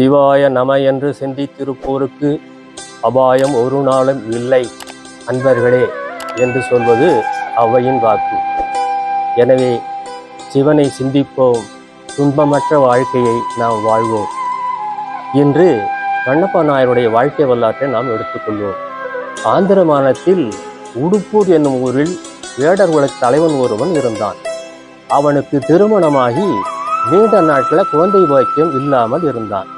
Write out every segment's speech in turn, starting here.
சிவாய நம என்று சிந்தித்திருப்போருக்கு அபாயம் ஒரு நாளும் இல்லை அன்பர்களே என்று சொல்வது அவையின் வாக்கு. எனவே சிவனை சிந்திப்போம் துன்பமற்ற வாழ்க்கையை நாம் வாழ்வோம். இன்று கண்ணப்ப நாயருடைய வாழ்க்கை வரலாற்றை நாம் எடுத்துக்கொள்வோம். ஆந்திர மாநிலத்தில் உடுப்பூர் என்னும் ஊரில் வேடர் தலைவன் ஒருவன் இருந்தான். அவனுக்கு திருமணமாகி நீண்ட நாட்களில் குழந்தை பாக்கியம் இல்லாமல் இருந்தான்.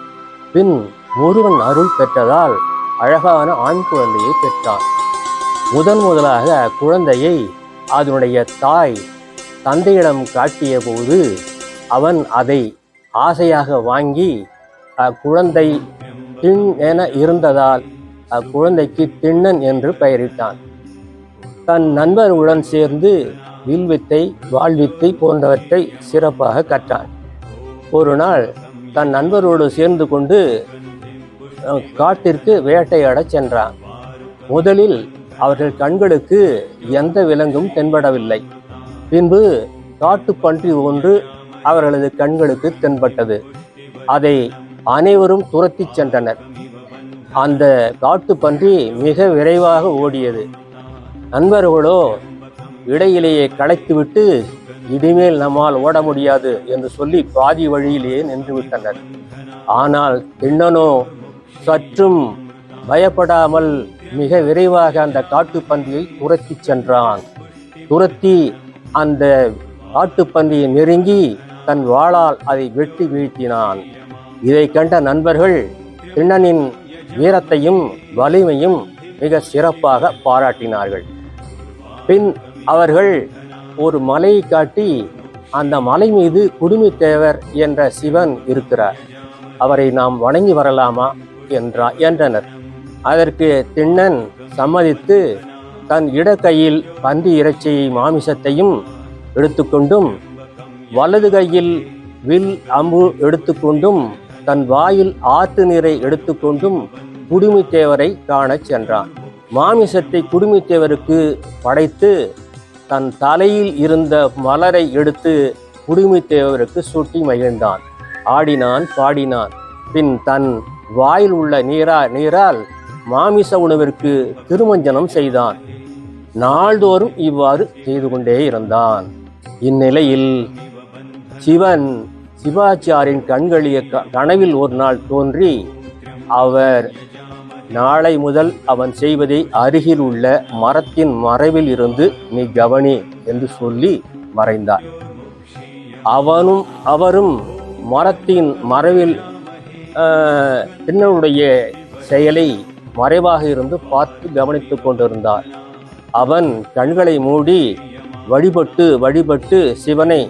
பின் முருகன் அருள் பெற்றதால் அழகான ஆண் குழந்தையை பெற்றான். முதன் முதலாக குழந்தையை அதனுடைய தாய் தந்தையிடம் காட்டிய போது அவன் அதை ஆசையாக வாங்கி அக்குழந்தை திண் என இருந்ததால் அக்குழந்தைக்கு திண்ணன் என்று பெயரிட்டான். தன் நண்பர்களுடன் சேர்ந்து வில்வித்தை வாழ்வித்தை போன்றவற்றை சிறப்பாக கற்றான். ஒரு நாள் தன் நண்பரோடு சேர்ந்து கொண்டு காட்டிற்கு வேட்டையாடச் சென்றான். முதலில் அவர்கள் கண்களுக்கு எந்த விலங்கும் தென்படவில்லை. பின்பு காட்டுப்பன்றி ஒன்று அவர்களது கண்களுக்கு தென்பட்டது. அதை அனைவரும் துரத்திச் சென்றனர். அந்த காட்டுப்பன்றி மிக விரைவாக ஓடியது. நண்பர்களோ இடையிலேயே களைத்துவிட்டு இனிமேல் நம்மால் ஓட முடியாது என்று சொல்லி பாதி வழியிலேயே நின்று விட்டனர். ஆனால் திண்ணனோ சற்றும் பயப்படாமல் மிக விரைவாக அந்த காட்டுப்பன்றியை துரத்தி சென்றான். துரத்தி அந்த காட்டுப்பன்றியை நெருங்கி தன் வாளால் அதை வெட்டி வீழ்த்தினான். இதை கண்ட நண்பர்கள் திண்ணனின் வீரத்தையும் வலிமையும் மிக சிறப்பாக பாராட்டினார்கள். பின் அவர்கள் ஒரு மலையை காட்டி அந்த மலை மீது குடுமித்தேவர் என்ற சிவன் இருக்கிறார். அவரை நாம் வணங்கி வரலாமா என்றா என்றனர். அதற்கு திண்ணன் சம்மதித்து தன் இடக்கையில் பன்றி இறைச்சியை மாமிசத்தையும் எடுத்துக்கொண்டும் வலது கையில் வில் அம்பு எடுத்துக்கொண்டும் தன் வாயில் ஆற்று நீரை எடுத்துக்கொண்டும் குடுமித்தேவரை காணச் சென்றான். மாமிசத்தை குடுமித்தேவருக்கு படைத்து தன் தலையில் இருந்த மலரை எடுத்து குடுமித்தேவருக்கு சூட்டி மகிழ்ந்தான். ஆடினான் பாடினான். பின் தன் வாயில் உள்ள நீரா நீரால் மாமிச உணவிற்கு திருமஞ்சனம் செய்தான். நாள்தோறும் இவ்வாறு செய்து கொண்டே இருந்தான். இந்நிலையில் சிவன் சிவாச்சாரின் கண்களிய க- கனவில் ஒரு நாள் தோன்றி அவர் நாளை முதல் அவன் செய்வதை அருகில் உள்ள மரத்தின் மறைவில் இருந்து நீ கவனி என்று சொல்லி மறைந்தார் அவனும் அவரும் மரத்தின் மறைவில் பின்னனுடைய செயலை மறைவாக இருந்து பார்த்து கவனித்து கொண்டிருந்தார் அவன் கண்களை மூடி வழிபட்டு வழிபட்டு சிவனை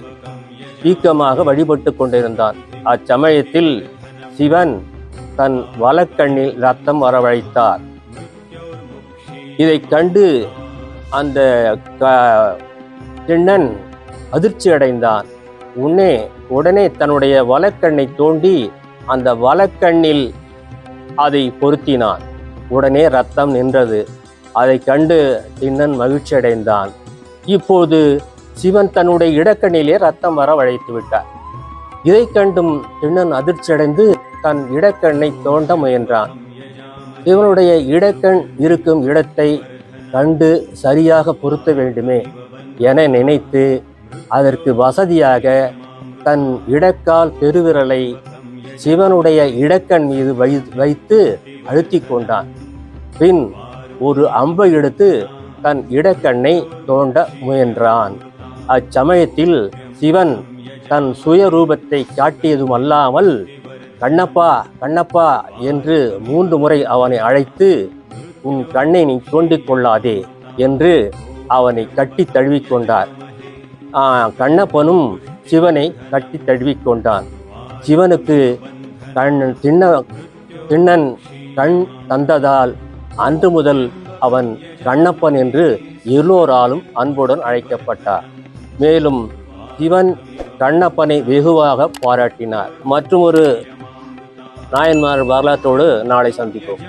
தீக்கமாக வழிபட்டு கொண்டிருந்தான். அச்சமயத்தில் சிவன் தன் வலக்கண்ணில் ரத்தம் வரவழைத்தார். இதை கண்டு அந்த கிண்ணன் அதிர்ச்சி அடைந்தான். உன்னே உடனே தன்னுடைய வலக்கண்ணை தோண்டி அந்த வலக்கண்ணில் அதை பொருத்தினான். உடனே ரத்தம் நின்றது. அதை கண்டு திண்ணன் மகிழ்ச்சி அடைந்தான். இப்போது சிவன் தன்னுடைய இடக்கண்ணிலே ரத்தம் வர வழைத்து விட்டார் இதை கண்டும் திண்ணன் அதிர்ச்சியடைந்து தன் இடக்கண்ணை தோண்ட முயன்றான். இவனுடைய இடக்கண் இருக்கும் இடத்தை கண்டு சரியாக பொருத்த வேண்டுமே என நினைத்து அதற்கு வசதியாக தன் இடக்கால் பெருவிரலை சிவனுடைய இடக்கண் மீது வை வைத்து அழுத்திக் கொண்டான். பின் ஒரு அம்பை எடுத்து தன் இடக்கண்ணை தோண்ட முயன்றான். அச்சமயத்தில் சிவன் தன் சுயரூபத்தை காட்டியதுமல்லாமல் கண்ணப்பா கண்ணப்பா என்று மூன்று முறை அவனை அழைத்து உன் கண்ணை நீ தோண்டிக் கொள்ளாதே என்று அவனை கட்டி தழுவிக்கொண்டார். கண்ணப்பனும் சிவனை கட்டி தழுவிக்கொண்டான். சிவனுக்கு கண் திண்ண திண்ணன் கண் தந்ததால் அன்று முதல் அவன் கண்ணப்பன் என்று எல்லோராலும் அன்புடன் அழைக்கப்பட்டார். மேலும் சிவன் கண்ணப்பனை வெகுவாக பாராட்டினார். மற்றும் ஒரு நாயன்மார் வரலாற்றோடு நாளை சந்திப்போம்.